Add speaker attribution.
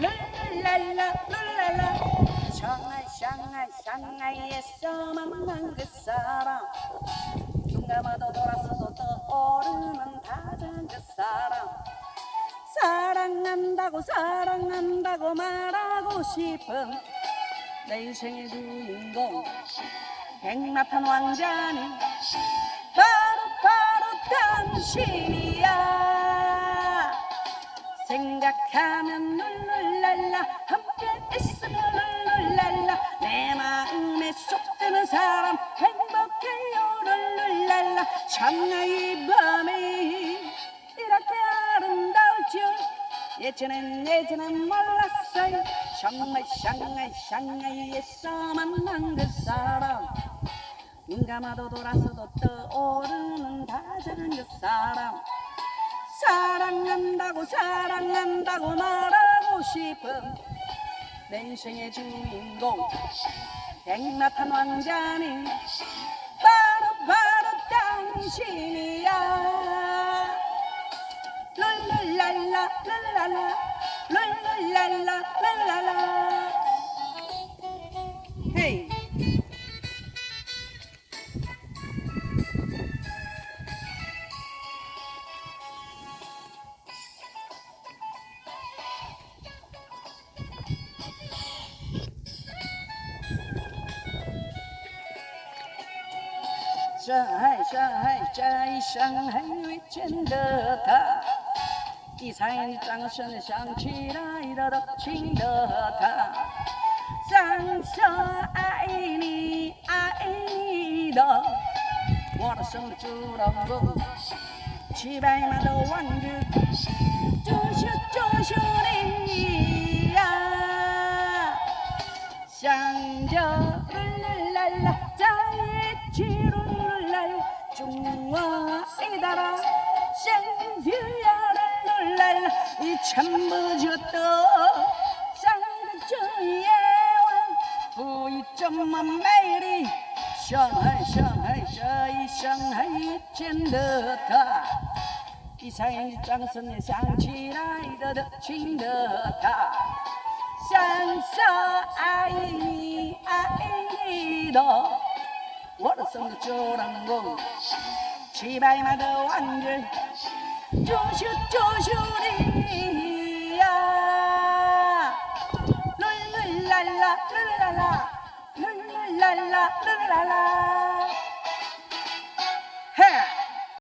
Speaker 1: 룰랄라 룰랄라. 샹하이 샹하이 샹하이에서 만 난 그 사람. 눈 감아도 돌아서도 떠오르는 다정한 그 사람. 사랑한다고 사랑한다고 말하고 싶은 내 인생의 주인공 백마탄 왕자는 바로 바로 당신이야 생각하면 룰룰랄라 함께 있으면 룰룰랄라. 내 마음에 쏙 드는 사람 행복해요 룰룰랄라. 참나 이 밤이 이렇게 아름다울 줄 예전엔 예전엔 몰랐어요. 정말 샹하이 샹하이에서 만난 그 사람. 눈 감아도 돌아서도 떠오르는 다정한 그 사람 사랑한다고 사랑한다고 말하고 싶은 내 인생의 주인공 백마탄 왕자는 바로 바로 당신이야. 룰룰랄라 랄랄라 룰룰랄라 랄랄라 在海在在上海遇见了他一猜掌声响起来他多情的想说爱你爱你的我的兄弟姐妹都百万都玩够了就是你呀想着啦啦啦日子一起中华四大山，山之巅的那日，你全部就得。山的脚，夜晚不夜这么美丽。想爱，想爱，这一生还遇见的他，一眼一掌声也响起来的热情的他，想笑，爱你，爱你的。我的手就能够骑白马的王子，就秀就秀你呀，啦啦啦啦啦啦啦，啦啦啦啦啦啦啦，嘿。